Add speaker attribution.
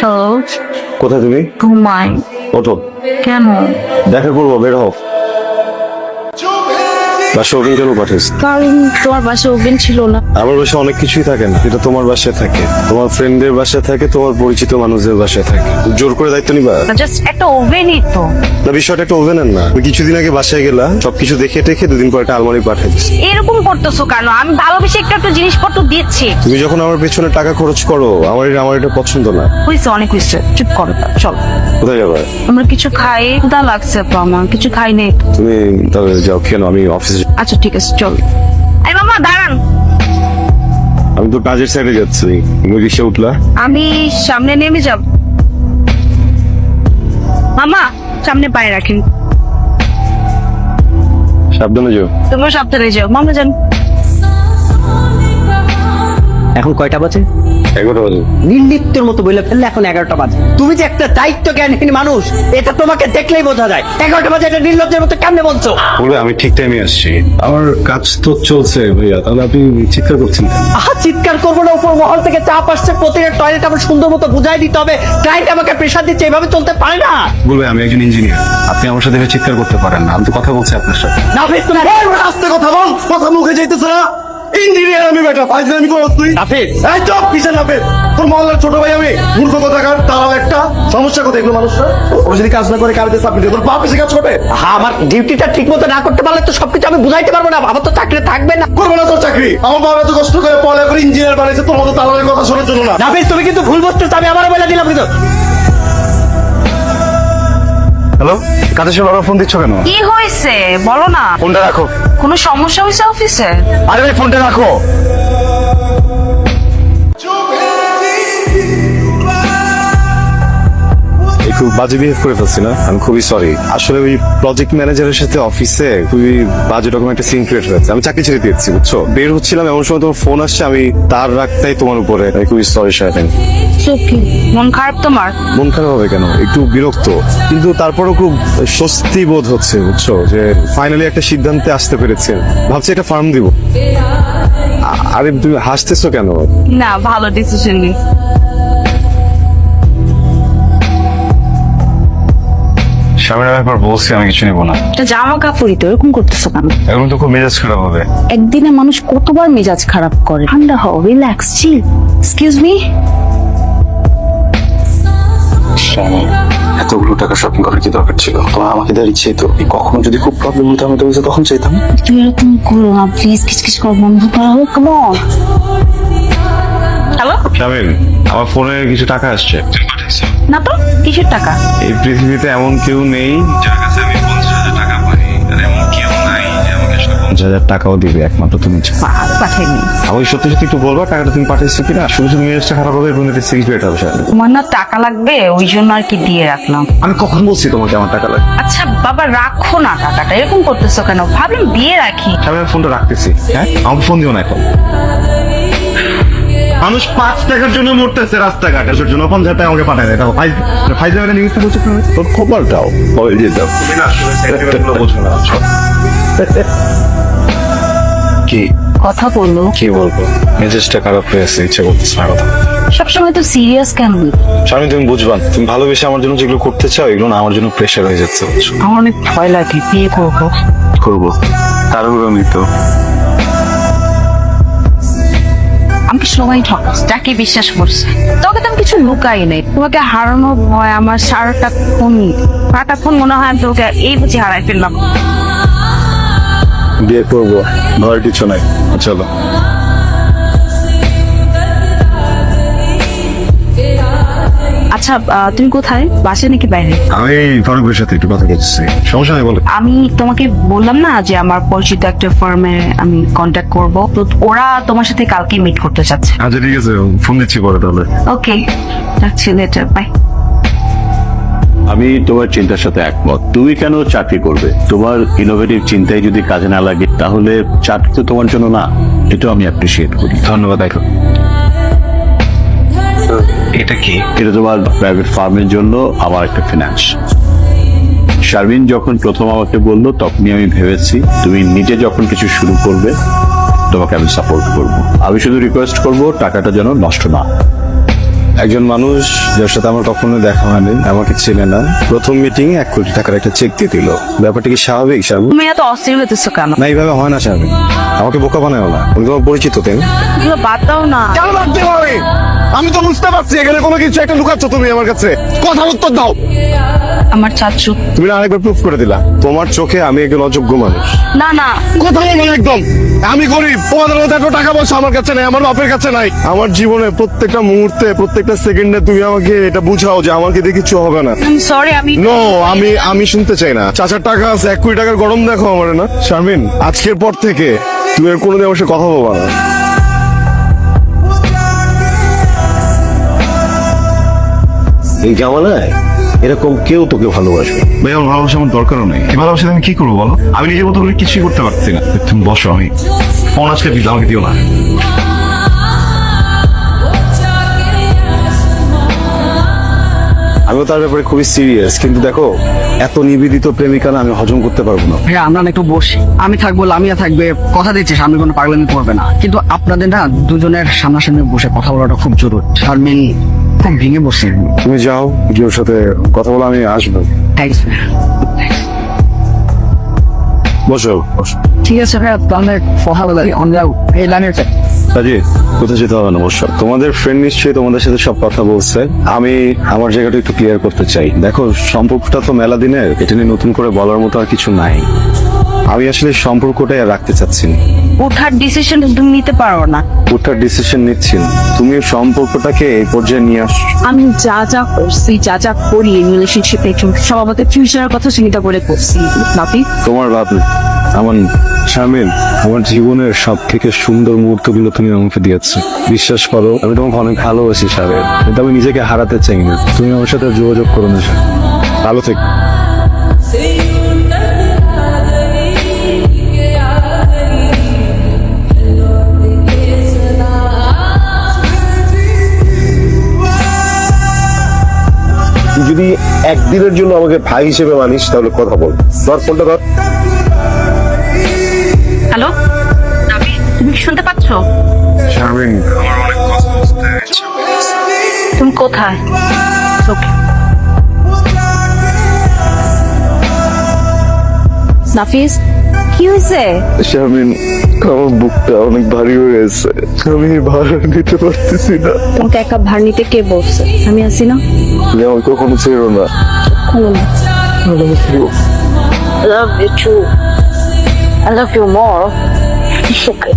Speaker 1: Hello.
Speaker 2: কোথায় তুমি?
Speaker 1: ঘুমাই।
Speaker 2: ওঠো।
Speaker 1: কেন?
Speaker 2: দেখা করব বের হও। বাসা ওভেন কেন পাঠিয়েছ
Speaker 1: কারণ তোমার বাসায় ওভেন ছিল না।
Speaker 2: আমার বাসায় অনেক কিছুই থাকে না এটা তোমার বাসায় থাকে। তোমার ফ্রেন্ডদের বাসায় থাকে তোমার পরিচিত মানুষদের বাসায় থাকে। জোর করে দায়িত্ব নিবা?
Speaker 1: জাস্ট একটা ওভেনই তো।
Speaker 2: না বিষয়টা একটা ওভেনের না। তুমি কিছুদিন আগে বাসায় গেলা সবকিছু দেখে টেখে দুদিন পর একটা আলমারি পাঠিয়ে দিচ্ছি
Speaker 1: এরকম করতেছো কেন? আমি ভালোবেসে একটা একটা জিনিসপত্র দিচ্ছি।
Speaker 2: তুমি যখন আমার পেছনে টাকা খরচ করো আমার এটা আমার এটা পছন্দ না।
Speaker 1: হয়েছে অনেক হয়েছে চুপ করো চলো।
Speaker 2: কোথায় যাবে?
Speaker 1: আমরা কিছু খাই ক্ষুধা লাগছে তো আমার কিছু খাই নেই।
Speaker 2: তুমি তবে যাও কেন আমি অফিসে
Speaker 1: আচ্ছা ঠিক আছে চল এই মামা দাঁড়ান
Speaker 2: আমি তো কাজের সাইডে যাচ্ছি তুমি রিক্সা উঠলা
Speaker 1: আমি সামনে নেমে যাব মামা সামনে পায়ে রাখেন
Speaker 2: সাবধানে যাও
Speaker 1: তোমরা সাবধানে যাও মামা যান
Speaker 3: এখন কয়টা বাজে
Speaker 2: এগারোটা বাজে।
Speaker 3: নির্লিপ্তের মতো বলে ফেললে এখন এগারোটা বাজে। তুমি যে একটা দায়িত্ব জ্ঞানহীন মানুষ এটা তোমাকে দেখলেই বোঝা যায়। এগারোটা বাজে এটা নির্লজ্জের মতো কেমনে বলছো?
Speaker 2: বলবে আমি ঠিক টাইমে আসছি। আমার কাজ তো চলছে ভাইয়া তাহলে আপনি চিৎকার করছেন
Speaker 3: আহা চিৎকার করব না উপর মহল থেকে চাপ আসছে প্রতিটা টয়লেট আমার সুন্দর মতো বুঝাই দিতে হবে। ক্লায়েন্ট আমাকে প্রেশার দিচ্ছে এভাবে চলতে পারে না।
Speaker 2: বলবে আমি একজন ইঞ্জিনিয়ার আপনি আমার সাথে চিৎকার করতে পারেন না। আমি তো কথা বলছি আপনার সাথে।
Speaker 3: না ভাই তুমি
Speaker 4: আস্তে কথা বল কথা মুখে যাইতেছে না। ইঞ্জিনিয়ার আমি বেটা। ফাইজলামি করো তুই? এই চপ কিসের নাপে তোর মহল্লার ছোট ভাই আমি। মূর্খ কথাকার তারাও একটা। সমস্যা কোথায় এগুলো মানুষরা? ও যদি কাজ না করে কালকে সাবমিট তোর বাপ এসে কাজ করবে?
Speaker 3: হ্যাঁ আমার ডিউটিটা ঠিক মতো না করতে পারলে তো সবকিছু আমি বুঝাইতে পারব না। আমার তো চাকরি থাকবে না।
Speaker 4: করবে না তোর চাকরি। আমার বাবা এত কষ্ট করে পড়া করে ইঞ্জিনিয়ার বানিয়েছে তোর মতো তালারের কথা শোনার জন্য না।
Speaker 3: নাফিস তুমি কিন্তু ভুল বসছো আমি আবার বলে দিলাম কিন্তু।
Speaker 2: হ্যালো কাদের সময় বারবার ফোন দিচ্ছ কেন?
Speaker 1: কি হয়েছে? বলো না।
Speaker 2: ফোনটা রাখো।
Speaker 1: কোনো সমস্যা হয়েছে অফিসে
Speaker 2: আরে ভাই ফোনটা রাখো। বাজে বিহেভ করে ফেলছি না। আমি খুবই সরি আসলে ওই প্রজেক্ট ম্যানেজারের সাথে অফিসে খুবই বাজে রকম একটা সিন ক্রিয়েট হয়েছে। আমি চাকরি ছেড়ে দিয়েছি বুঝছ? বের হচ্ছিলাম এমন সময় তোমার ফোন আসছে আমি তার রাখতাই তোমার উপরে। আমি খুবই সরি
Speaker 1: সুখী মন খারাপ তোমার?
Speaker 2: মন খারাপ হবে কেন? একটু বিরক্ত। কিন্তু তারপরও খুব স্বস্তি বোধ হচ্ছে বুঝছ? যে ফাইনালি একটা সিদ্ধান্তে আসতে পেরেছে। ভাবছি একটা ফার্ম দিব। আরে তুমি হাসতেছো কেন?
Speaker 1: না ভালো ডিসিশন
Speaker 2: স্বামীর ব্যাপার বলছি আমি কিছু নেব না।
Speaker 1: এটা জামা কাপড়ই তো এরকম করতেছো কেন?
Speaker 2: এখন তো খুব মেজাজ খারাপ হবে।
Speaker 1: একদিনে মানুষ কতবার মেজাজ খারাপ করে? ঠান্ডা হও রিল্যাক্স চিল এক্সকিউজ মি
Speaker 2: এতগুলো টাকা শপিং করার কি দরকার ছিল? তোমার আমাকে দেওয়ার ইচ্ছে তো কখনো যদি খুব প্রবলেম হতো আমি তোমাকে তখন চাইতাম।
Speaker 1: তুমি এরকম করো না প্লিজ কিছু কিছু করা বন্ধ করা। হোক কেমন হ্যালো
Speaker 2: শামিল আমার ফোনে কিছু টাকা আসছে।
Speaker 1: না তো কিসের টাকা?
Speaker 2: এই পৃথিবীতে এমন কেউ নেই। যার কাছে আমি পঞ্চাশ হাজার টাকা পাই আর এমন কেউ নাই যে আমাকে পঞ্চাশ হাজার টাকাও দিবে একমাত্র তুমি।
Speaker 1: পাঠাইনি।
Speaker 2: আমি সত্যি সত্যি একটু বলবা টাকাটা তুমি পাঠিয়েছো কিনা? শুধু শুধু মেজাজটা খারাপ হবে এবং এটা সিক্রেট হবে স্যার
Speaker 1: তোমার না টাকা লাগবে ওই জন্য আর কি দিয়ে রাখলাম।
Speaker 2: আমি কখন বলছি তোমাকে আমার টাকা লাগবে?
Speaker 1: আচ্ছা বাবা রাখো না টাকাটা। এরকম করতেছো কেন? ভাবলাম দিয়ে রাখি।
Speaker 2: আমি ফোনটা রাখতেছি হ্যাঁ? আমার ফোন দিও না এখন। মানুষ পাঁচ টাকার জন্য মরতেছে রাস্তাঘাটে। এর জন্য পঞ্চাশ টাকা আমাকে পাঠায় দেয়। ফাইজে একটা নিউজটা বলছো তোর খবরটাও। হয়ে না কি?
Speaker 1: কথা বলল।
Speaker 2: কি বলব? মেজাজটা খারাপ হয়েছে ইচ্ছে করতেছে না কথা।
Speaker 1: সবসময় তো সিরিয়াস কেন?
Speaker 2: স্বামী তুমি বুঝবা তুমি ভালোবেসে আমার জন্য যেগুলো করতে চাও এগুলো না আমার জন্য প্রেশার হয়ে যাচ্ছে
Speaker 1: আমার অনেক ভয় লাগে। বিয়ে করব?
Speaker 2: করব? তারপরে আমি তো
Speaker 1: আমাকে সবাই ঠকাস যাকে বিশ্বাস করছে। তোকে তো আমি কিছু লুকাই নাই। তোমাকে হারানো ভয়, আমার সারাটা ফোন সারাটা ফোন মনে হয় আমি তোকে এই বুঝি হারাই ফেললাম।
Speaker 2: বিয়ে করব ভয় কিছু নাই। চলো।
Speaker 1: আচ্ছা আহ, তুমি কোথায়? বাসে নাকি বাইরে?
Speaker 2: আমি ফারুকের সাথে একটু কথা বলছি সমস্যা নেই বলো।
Speaker 1: আমি তোমাকে বললাম না যে আমার পরিচিত একটা ফার্মে আমি কন্ট্যাক্ট করব। তো ওরা তোমার সাথে কালকে মিট করতে চাচ্ছে।
Speaker 2: আচ্ছা ঠিক আছে ফোন দিচ্ছি পরে তাহলে।
Speaker 1: ওকে রাখছি লেটার বাই
Speaker 5: আমি তোমার চিন্তার সাথে একমত। তুমি কেন চাকরি করবে? তোমার ইনোভেটিভ চিন্তায় যদি কাজে না লাগে তাহলে চাকরি তো তোমার জন্য না এটাও আমি অ্যাপ্রিসিয়েট করি।
Speaker 2: ধন্যবাদ দেখো এটা কি?
Speaker 5: এটা তোমার প্রাইভেট ফার্মের জন্য আবার একটা ফিনান্স শারমিন যখন প্রথম আমাকে বলল, তখনই আমি ভেবেছি, তুমি নিজে যখন কিছু শুরু করবে, তোমাকে আমি সাপোর্ট করব। আমি শুধু রিকোয়েস্ট করব, টাকাটা যেন নষ্ট না।
Speaker 2: একজন মানুষ যার সাথে আমার কখনো দেখা হয়নি আমাকে চেনে না। প্রথম মিটিং এক কোটি টাকার একটা চেক দিয়ে দিল। ব্যাপারটা কি স্বাভাবিক স্বাভাবিক?
Speaker 1: তুমি এত অস্থির হতেছো কেন?
Speaker 2: না এইভাবে হয় না স্বাভাবিক। আমাকে বোকা বানায় না। আমি তোমার পরিচিত তাই না?
Speaker 1: এগুলো বাদ দাও না।
Speaker 4: কেন লাগতে পারে আমি? তো বুঝতে পারছি এখানে কোনো কিছু একটা লুকাচ্ছ তুমি আমার কাছে। কথার উত্তর দাও।
Speaker 1: আমার চাচু।
Speaker 2: তুমি না আরেকবার প্রুফ করে দিলা। তোমার চোখে আমি একজন অযোগ্য মানুষ।
Speaker 1: না না।
Speaker 4: কথা বলব না একদম। আমি গরিব। তোমাদের মতো এত টাকা পয়সা আমার কাছে নাই আমার বাপের কাছে নাই। আমার জীবনে প্রত্যেকটা মুহূর্তে প্রত্যেকটা সেকেন্ডে তুমি আমাকে এটা বুঝাও যে আমাকে দিয়ে কিছু হবে না।
Speaker 1: আমি সরি আমি
Speaker 2: নো আমি আমি শুনতে চাই না। চাচার টাকা আছে এক কোটি টাকার গরম দেখো আমার না। শারমিন আজকের পর থেকে তুমি আর কোনোদিন আমার সাথে কথা বলবা না।
Speaker 5: এই জামানায়? এরকম কেউ তোকে ভালোবাসবে।
Speaker 2: ভাই, আমার ভালোবাসা আমার দরকারও নেই। এই ভালোবাসা আমি কি করব বলো? আমি নিজের মতো করে কিছুই করতে পারছি না। তুমি বসো, আমি ফোন আজকে আমাকে দিও না। আমিও তার ব্যাপারে খুবই সিরিয়াস কিন্তু দেখো এত নিবেদিত প্রেমিকা না আমি হজম করতে পারব না।
Speaker 3: ভাইয়া আমরা না একটু বসি। আমি থাকব লামিয়া থাকবে কথা দিচ্ছি সামনে কোনো পাগলামি করবে না। কিন্তু আপনাদের না দুজনের সামনাসামনি বসে কথা বলাটা খুব জরুরি। শারমিন খুব ভেঙে বসে
Speaker 2: তুমি যাও গিয়ে ওর সাথে কথা বলে আমি আসব।
Speaker 3: থ্যাংকস
Speaker 2: বসো। বসো
Speaker 3: ঠিক আছে ভাইয়া তাহলে কথা বলে অন যাও এই লামিয়া
Speaker 2: কাজী কোথাও যেতে হবে না? অবশ্য তোমাদের ফ্রেন্ড নিশ্চয়ই তোমাদের সাথে সব কথা বলছে। আমি আমার জায়গাটা একটু ক্লিয়ার করতে চাই। দেখো সম্পর্কটা তো মেলা দিনের এটা নিয়ে নতুন করে বলার মতো আর কিছু নাই। আমি আসলে সম্পর্কটাই রাখতে চাচ্ছি না।
Speaker 1: ওঠার ডিসিশন তুমি নিতে পারো না।
Speaker 2: ওটার ডিসিশন নিচ্ছি না। তুমি সম্পর্কটাকে এই পর্যায়ে নিয়ে আস।
Speaker 1: আমি যা যা করছি যা যা করি রিলেশনশিপে সব আমাদের ফিউচারের কথা চিন্তা করে করছি। নাপি
Speaker 2: তোমার ভাব নেই। আমার শামিল আমার জীবনের সব থেকে সুন্দর মুহূর্তগুলো তুমি আমাকে দিয়েছ। বিশ্বাস করো আমি তোমাকে অনেক ভালোবাসি সাহেব কিন্তু আমি নিজেকে হারাতে চাই না। তুমি আমার সাথে যোগাযোগ করো না। ভালো থেকে।
Speaker 4: একদিনের জন্য আমাকে ভাই হিসেবে মানিস তাহলে কথা বল। ধর ফোনটা ধর।
Speaker 1: হ্যালো? তুমি শুনতে পাচ্ছ?
Speaker 2: শামিন
Speaker 1: তুমি কোথায়? নাফিস? কি হয়েছে?
Speaker 2: শামিন আমার বুকটা অনেক ভারী হয়ে গেছে। আমি ভার নিতে পারতেছি না।
Speaker 1: তোমাকে একা ভার নিতে কে বলছে? আমি আছি না?
Speaker 2: তুমি আমাকে কখনো ছেড়ো না।
Speaker 1: I love you too. I love you more. It's okay.